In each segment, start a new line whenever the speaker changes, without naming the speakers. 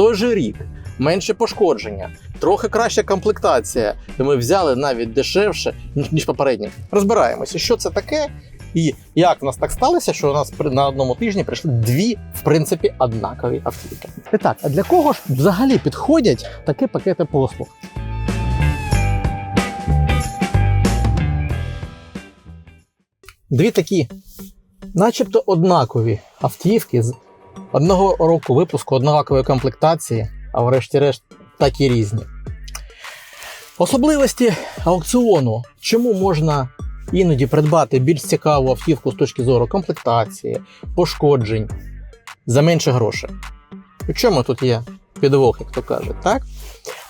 той же рік, менше пошкодження, трохи краща комплектація, і ми взяли навіть дешевше, ніж, попередні. Розбираємося, що це таке, і як в нас так сталося, що у нас на одному тижні прийшли дві, в принципі, однакові автівки. І так, а для кого ж взагалі підходять такі пакети послуг? Дві такі, начебто однакові автівки з одного року випуску, однакової комплектації, а врешті-решт такі різні. Особливості аукціону. Чому можна іноді придбати більш цікаву автівку з точки зору комплектації, пошкоджень за менше грошей? У чому тут є підвох, як то кажуть, так?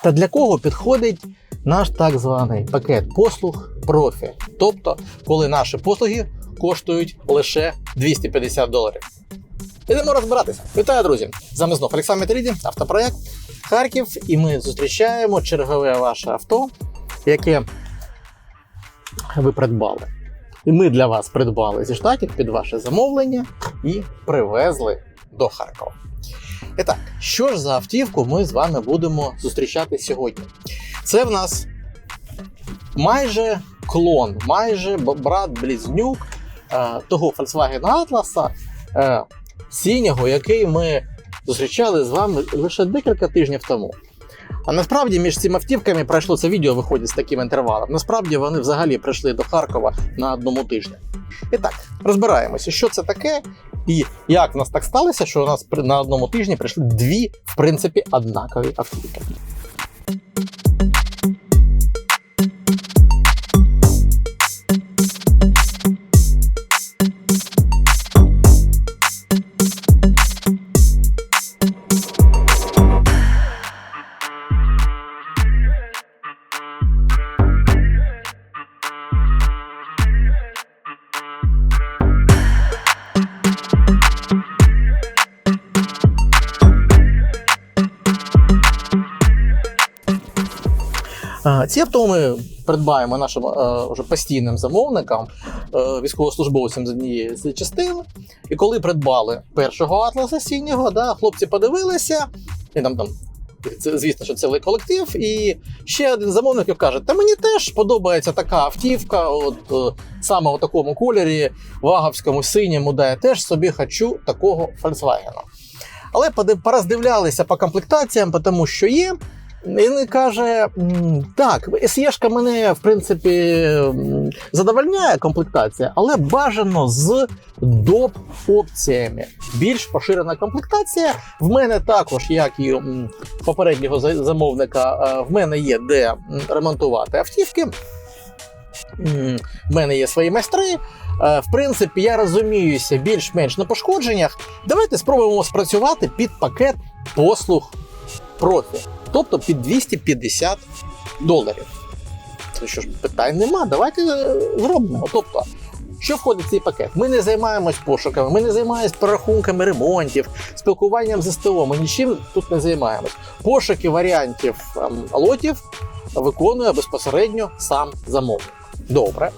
Та для кого підходить наш так званий пакет послуг профі? Тобто, коли наші послуги коштують лише 250 доларів. Ідемо розбиратися. Вітаю, друзі! З вами знов Олександр Метріді, автопроект Харків, і ми зустрічаємо чергове ваше авто, яке ви придбали. І ми для вас придбали зі штатів під ваше замовлення і привезли до Харкова. І так, що ж за автівку ми з вами будемо зустрічати сьогодні? Це в нас майже клон, майже брат-близнюк е, того Volkswagen Atlas синього, який ми зустрічали з вами лише декілька тижнів тому. А насправді між цими автівками пройшло це відео виходить з таким інтервалом. Насправді вони взагалі прийшли до Харкова на одному тижні. І так, розбираємося, що це таке, і як в нас так сталося, що у нас на одному тижні прийшли дві, в принципі, однакові автівки. Ці авто ми придбаємо нашим е, вже постійним замовникам, е, військовослужбовцям з однієї з частин. І коли придбали першого атласа синього, да, хлопці подивилися, і там там. Це, звісно, що це колектив. І ще один замовник каже: Та мені теж подобається така автівка, от е, саме у такому кольорі, ваговському синьому, де я теж собі хочу такого Volkswagen. Але пороздивлялися по комплектаціям, тому що є. Він каже: так, SE-шка мене в принципі задовольняє комплектація, але бажано з доп опціями. Більш поширена комплектація. В мене також, як і попереднього замовника, е, в мене є де ремонтувати автівки. В мене є свої майстри. Е, В принципі, я розуміюся більш-менш на пошкодженнях. Давайте спробуємо спрацювати під пакет послуг профі, тобто під 250 доларів. Це що ж, питань нема, давайте е, зробимо. Тобто, що входить в цей пакет? Ми не займаємось пошуками, ми не займаємось прорахунками ремонтів, спілкуванням з СТО. Ми нічим тут не займаємось. Пошуки варіантів ем, лотів виконує безпосередньо сам замовник. Добре.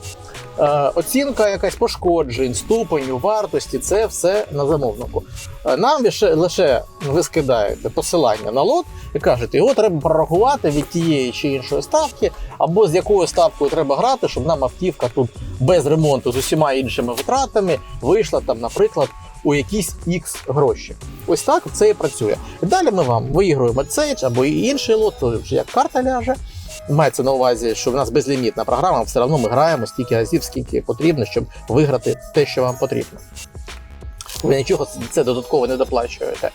Е, оцінка якась пошкоджень, ступеню, вартості це все на замовнику. Е, Нам лише, ви скидаєте посилання на лот і кажете, його треба прорахувати від тієї чи іншої ставки, або з якою ставкою треба грати, щоб нам автівка тут без ремонту з усіма іншими витратами вийшла там, наприклад, у якісь X гроші. Ось так це і працює. Далі ми вам виігруємо цей або інший лот, то вже як карта ляже. Мається на увазі, що в нас безлімітна програма, все одно ми граємо стільки разів, скільки потрібно, щоб виграти те, що вам потрібно. Ви нічого це додатково не доплачуєте.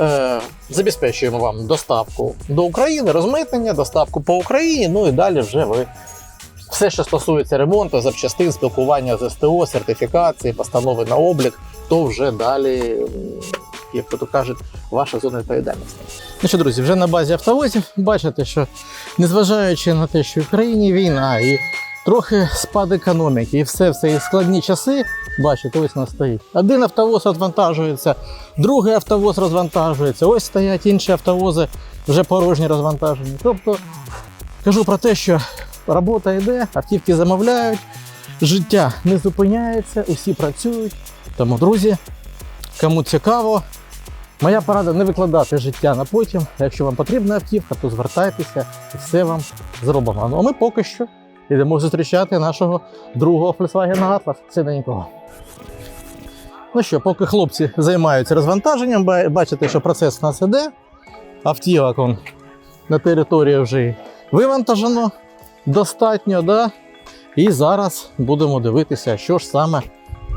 Е, забезпечуємо вам доставку до України, розмитнення, доставку по Україні. Ну і далі вже ви все, що стосується ремонту, запчастин, спілкування з СТО, сертифікації, постанови на облік, то вже далі, як то кажуть, ваша зона відповідальності. Ну що, друзі, вже на базі автовозів бачите, що незважаючи на те, що в країні війна і трохи спад економіки, і все в ці складні часи, бачите, ось нас стоїть. Один автовоз розвантажується, другий автовоз розвантажується, ось стоять інші автовози вже порожні розвантажені. Тобто кажу про те, що робота йде, автівки замовляють, життя не зупиняється, усі працюють. Тому, друзі, кому цікаво, Моя порада не викладати життя на потім. Якщо вам потрібна автівка, то звертайтеся і все вам зробимо. Ну а ми поки що йдемо зустрічати нашого другого Volkswagen Atlas синенького. Ну що, поки хлопці займаються розвантаженням, бачите, що процес у нас іде. Автівок он на території вже вивантажено достатньо, да? І зараз будемо дивитися, що ж саме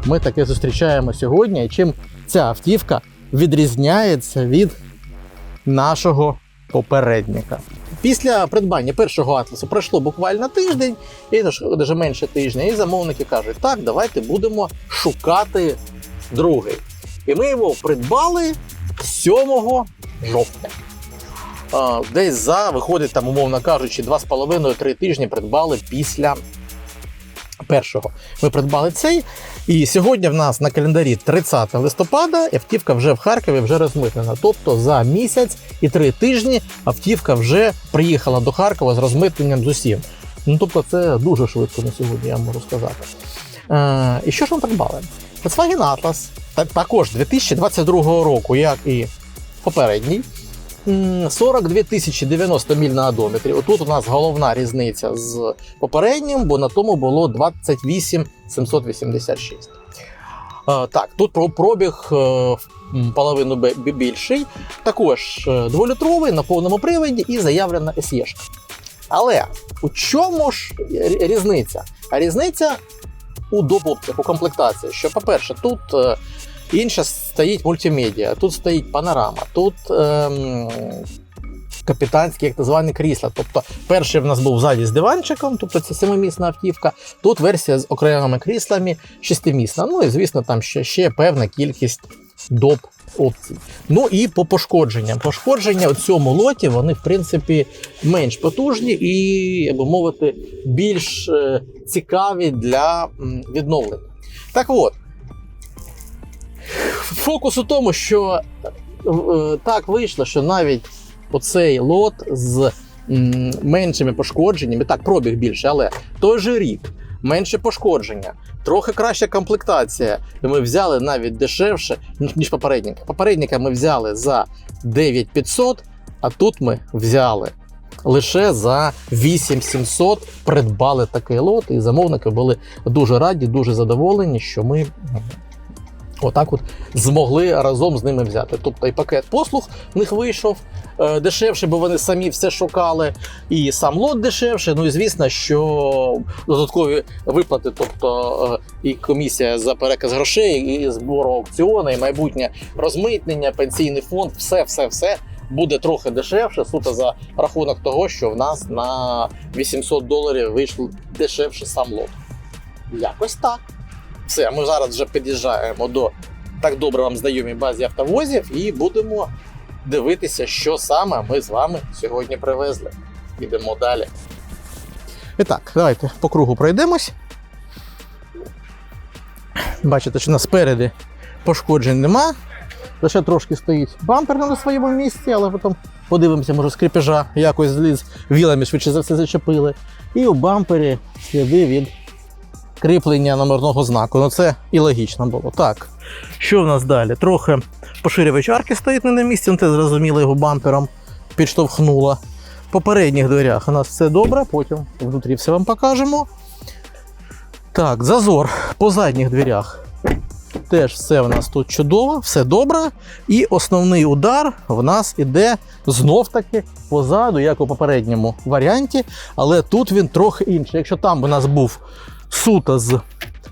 ми таке зустрічаємо сьогодні і чим ця автівка відрізняється від нашого попередника. Після придбання першого атласу пройшло буквально тиждень, і навіть менше тижня, і замовники кажуть, так, давайте будемо шукати другий. І ми його придбали 7 жовтня. Десь за, виходить, там, умовно кажучи, 2,5-3 тижні придбали після першого. Ми придбали цей. І сьогодні в нас на календарі 30 листопада, автівка вже в Харкові вже розмитнена. Тобто за місяць і три тижні автівка вже приїхала до Харкова з розмитненням з усім. Ну тобто, це дуже швидко на сьогодні, я можу сказати. Е, і що ж ми придбали? Volkswagen Atlas, та- також 2022 року, як і попередній. М, 42 тисячі 90 міль на одометрі. Отут у нас головна різниця з попереднім, бо на тому було 28 786. Е, Так, тут про- пробіг е, половину більший. Також е, дволітровий на повному приводі і заявлена SE. Але у чому ж різниця? А різниця у допоптах, у комплектації. Що, по-перше, тут інша стоїть мультимедіа, тут стоїть панорама, тут ем, капітанські, як звані крісла. Тобто, перший в нас був ззаді з диванчиком, тобто це семимісна автівка. Тут версія з окремими кріслами шестимісна. Ну і звісно, там ще, ще певна кількість доп. Опцій. Ну і по пошкодженням. Пошкодження у цьому лоті вони, в принципі, менш потужні і, як би мовити, більш е, цікаві для відновлення. Так от, фокус у тому, що е, так вийшло, що навіть оцей лот з меншими пошкодженнями, так, пробіг більше, але той же рік, менше пошкодження, трохи краща комплектація. Ми взяли навіть дешевше, ніж, попередника. Попередника ми взяли за 9500, а тут ми взяли лише за 8700 придбали такий лот, і замовники були дуже раді, дуже задоволені, що ми отак от змогли разом з ними взяти. Тобто і пакет послуг в них вийшов е, дешевше, бо вони самі все шукали, і сам лот дешевше. Ну і звісно, що додаткові виплати, тобто е, і комісія за переказ грошей, і збору аукціону, і майбутнє розмитнення, пенсійний фонд, все, все, все. Буде трохи дешевше, суто за рахунок того, що в нас на 800 доларів вийшло дешевше сам лот. Якось так. Все, ми зараз вже під'їжджаємо до так добре вам знайомій базі автовозів і будемо дивитися, що саме ми з вами сьогодні привезли. Йдемо далі. І так, давайте по кругу пройдемось. Бачите, що на спереді пошкоджень нема. Лише трошки стоїть бампер на своєму місці, але потім подивимося, може, з кріпежа якось зліз вілами швидше за все зачепили. І у бампері сліди від кріплення номерного знаку. Ну це і логічно було. Так. Що в нас далі? Трохи поширювач арки стоїть не на місці, ну, це зрозуміло, його бампером підштовхнуло. В попередніх дверях у нас все добре, потім внутрі все вам покажемо. Так, зазор по задніх дверях. Теж все в нас тут чудово, все добре. І основний удар в нас іде знов-таки позаду, як у попередньому варіанті, але тут він трохи інший. Якщо там у нас був суто з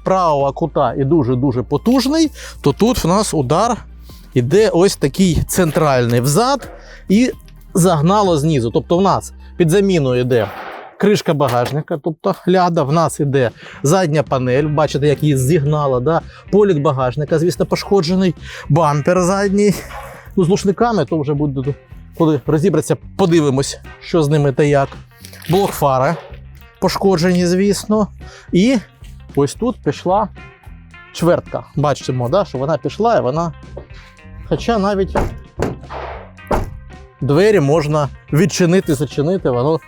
правого кута і дуже-дуже потужний, то тут в нас удар іде ось такий центральний взад і загнало знизу. Тобто в нас під заміною йде кришка багажника, тобто ляда, в нас іде задня панель, бачите, як її зігнало, да? полік багажника, звісно, пошкоджений, бампер задній. Ну, з лушниками то вже буде, коли розібратися, подивимось, що з ними та як. Блок фари пошкоджені, звісно. І ось тут пішла чвертка. Бачимо, да, що вона пішла і вона. Хоча навіть двері можна відчинити, зачинити, воно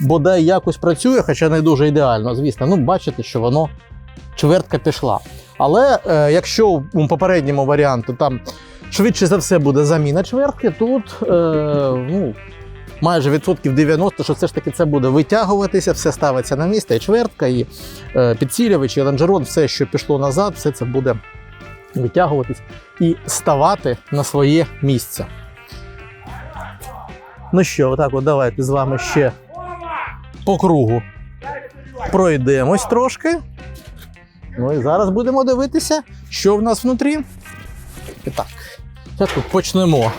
бодай якось працює, хоча не дуже ідеально, звісно. Ну, бачите, що воно чвертка пішла. Але е, якщо у попередньому варіанті там швидше за все буде заміна чвертки. Тут е, ну, майже відсотків 90, що все ж таки це буде витягуватися, все ставиться на місце, і чвертка, і е, підсилювач, і лонжерон, все, що пішло назад, все це буде витягуватись і ставати на своє місце. Ну що, отак от давайте з вами ще по кругу пройдемось трошки. Ну і зараз будемо дивитися, що в нас внутрі. І так, так почнемо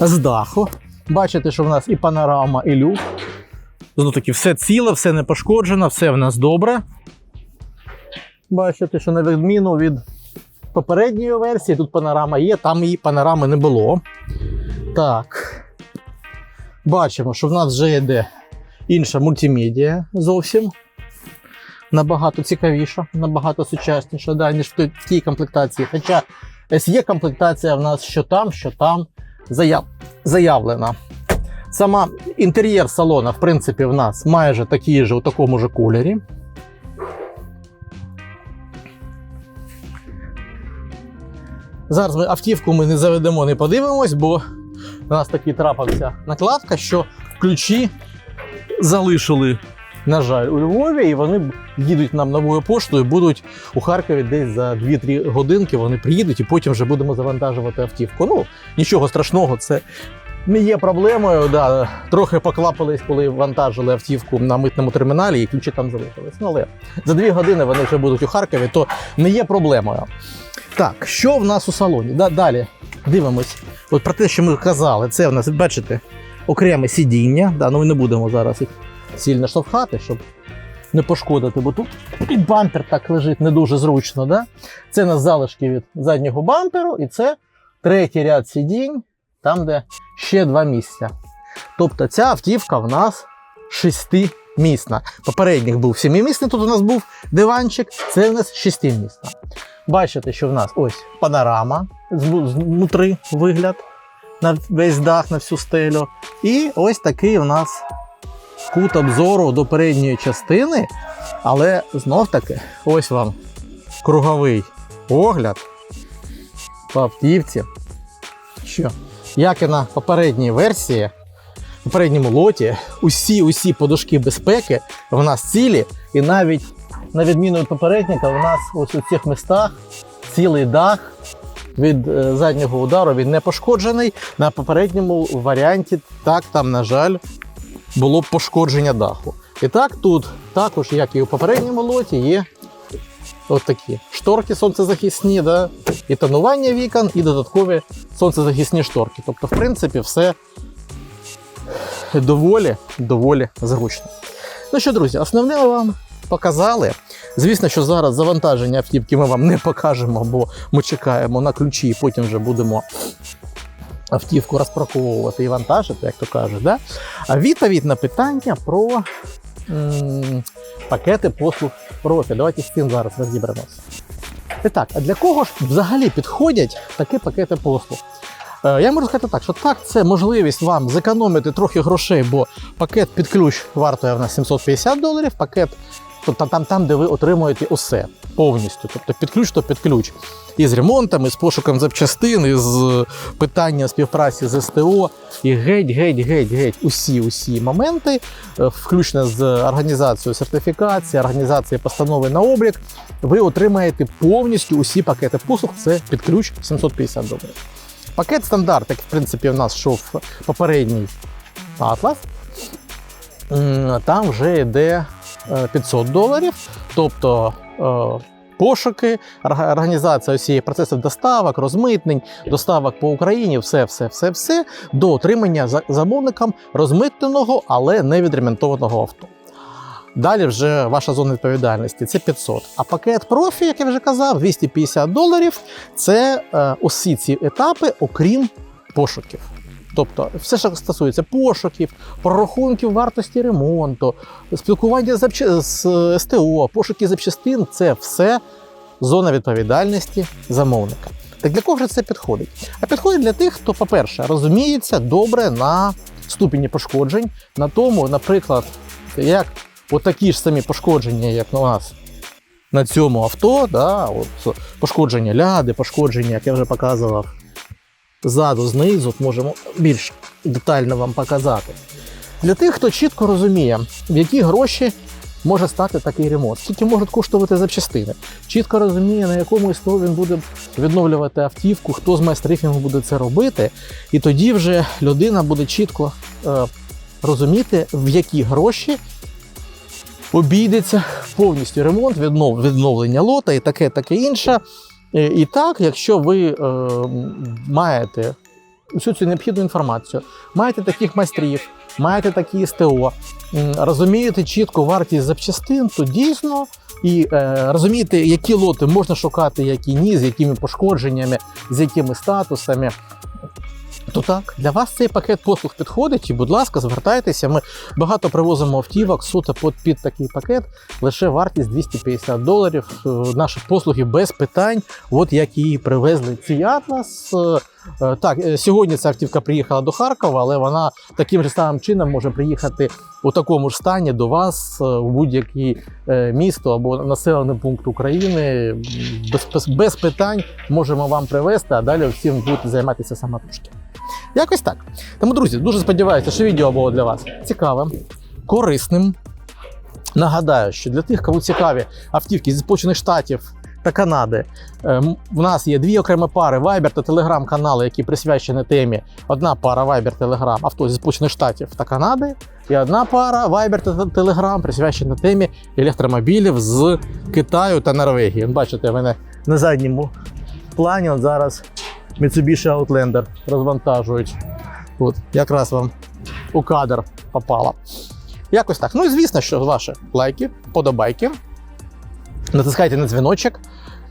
з даху. Бачите, що в нас і панорама, і люк. Знову таки, все ціле, все не пошкоджено, все в нас добре. Бачите, що на відміну від попередньої версії, тут панорама є, там її панорами не було. Так. Бачимо, що в нас вже йде інша мультимедіа зовсім. Набагато цікавіша, набагато сучасніша, да, ніж в тій комплектації. Хоча SE комплектація в нас що там, що там заяв... заявлена. Сама інтер'єр салона, в принципі, в нас майже такий же у такому же кольорі. Зараз ми автівку ми не заведемо, не подивимось, бо у нас такий трапився накладка, що ключі залишили, на жаль, у Львові, і вони їдуть нам новою поштою, будуть у Харкові десь за 2-3 годинки. Вони приїдуть і потім вже будемо завантажувати автівку. Ну, нічого страшного, це не є проблемою. Да. Трохи поклапались, коли вантажили автівку на митному терміналі, і ключі там залишились. Ну, але за 2 години вони вже будуть у Харкові, то не є проблемою. Так, що в нас у салоні? Да, далі дивимось. От про те, що ми казали, це в нас, бачите, окреме сидіння. Да, ну ми не будемо зараз їх сильно штовхати, щоб не пошкодити, бо тут і бампер так лежить не дуже зручно. Да? Це у нас залишки від заднього бамперу, і це третій ряд сидінь, там, де ще два місця. Тобто ця автівка в нас шестимісна. Попередніх був сімимісний, тут у нас був диванчик, це у нас шестимісна. Бачите, що в нас ось панорама знутри вигляд на весь дах, на всю стелю. І ось такий у нас кут обзору до передньої частини. Але знов таки, ось вам круговий огляд по автівці. Що, як і на попередній версії, попередньому лоті, усі усі подушки безпеки в нас цілі, і навіть на відміну від попередника, у нас ось у цих містах цілий дах від е, заднього удару він не пошкоджений. На попередньому варіанті так там, на жаль, було б пошкодження даху. І так тут також, як і у попередньому лоті, є от такі шторки сонцезахисні, да? і тонування вікон, і додаткові сонцезахисні шторки. Тобто, в принципі, все доволі, доволі зручно. Ну що, друзі, основне вам показали. Звісно, що зараз завантаження автівки ми вам не покажемо, бо ми чекаємо на ключі, і потім вже будемо автівку розпаковувати і вантажити, як то кажуть. Да? А відповідь на питання про м, пакети послуг профі. Давайте з цим зараз розіберемося. І так, а для кого ж взагалі підходять такі пакети послуг? Е, Я можу сказати так, що так, це можливість вам зекономити трохи грошей, бо пакет під ключ вартує в нас 750 доларів, пакет тобто там, там, де ви отримуєте усе повністю. Тобто під ключ то під ключ. І з ремонтом, і з пошуком запчастин, і з питання співпраці з СТО, і геть, геть, геть, геть, усі, усі моменти, е, включно з організацією сертифікації, організацією постанови на облік, ви отримаєте повністю усі пакети послуг. Це під ключ 750 доларів. Пакет стандарт, як в принципі в нас йшов попередній м, там вже йде 500 доларів, тобто е, пошуки, організація усіх процесів доставок, розмитнень, доставок по Україні, все, все, все, все до отримання за- замовникам розмитненого, але не відремонтованого авто. Далі вже ваша зона відповідальності це 500. А пакет профі, як я вже казав, 250 доларів. Це е, усі ці етапи, окрім пошуків. Тобто, все, що стосується пошуків, прорахунків вартості ремонту, спілкування з, СТО, пошуки запчастин це все зона відповідальності замовника. Так для кого ж це підходить? А підходить для тих, хто, по-перше, розуміється добре на ступені пошкоджень, на тому, наприклад, як отакі ж самі пошкодження, як у нас на цьому авто, да, от, пошкодження ляди, пошкодження, як я вже показував, ззаду, знизу, можемо більш детально вам показати. Для тих, хто чітко розуміє, в які гроші може стати такий ремонт, скільки можуть коштувати запчастини, чітко розуміє, на якому СТО він буде відновлювати автівку, хто з майстрів йому буде це робити, і тоді вже людина буде чітко е, розуміти, в які гроші обійдеться повністю ремонт, віднов, відновлення лота і таке, таке інше. Е, І так, якщо ви е, маєте всю цю необхідну інформацію, маєте таких майстрів, маєте такі СТО, розумієте чітко вартість запчастин, то дійсно і е, розумієте, які лоти можна шукати, які ні, з якими пошкодженнями, з якими статусами. То так, для вас цей пакет послуг підходить, і, будь ласка, звертайтеся. Ми багато привозимо автівок суто під, під такий пакет. Лише вартість 250 доларів. Е, Наші послуги без питань. От як її привезли ці Атлас. Е, Так, е, сьогодні ця автівка приїхала до Харкова, але вона таким же самим чином може приїхати у такому ж стані до вас у будь-яке е, місто або населений пункт України. Без, без, без питань можемо вам привезти, а далі всім будете займатися самотужки. Якось так. Тому, друзі, дуже сподіваюся, що відео було для вас цікавим, корисним. Нагадаю, що для тих, кому цікаві автівки зі Сполучених Штатів та Канади, е, в нас є дві окремі пари Viber та Telegram канали, які присвячені темі. Одна пара Viber Telegram авто зі Сполучених Штатів та Канади, і одна пара Viber та Telegram присвячена темі електромобілів з Китаю та Норвегії. Бачите, мене на задньому плані от зараз Mitsubishi Outlander розвантажують. От, якраз вам у кадр попало. Якось так. Ну і звісно, що ваші лайки, подобайки. Натискайте на дзвіночок,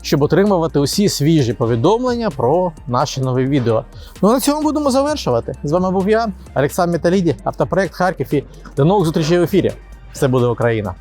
щоб отримувати усі свіжі повідомлення про наші нові відео. Ну а на цьому будемо завершувати. З вами був я, Олександр Металіді, автопроект Харків. І до нових зустрічей в ефірі. Все буде Україна!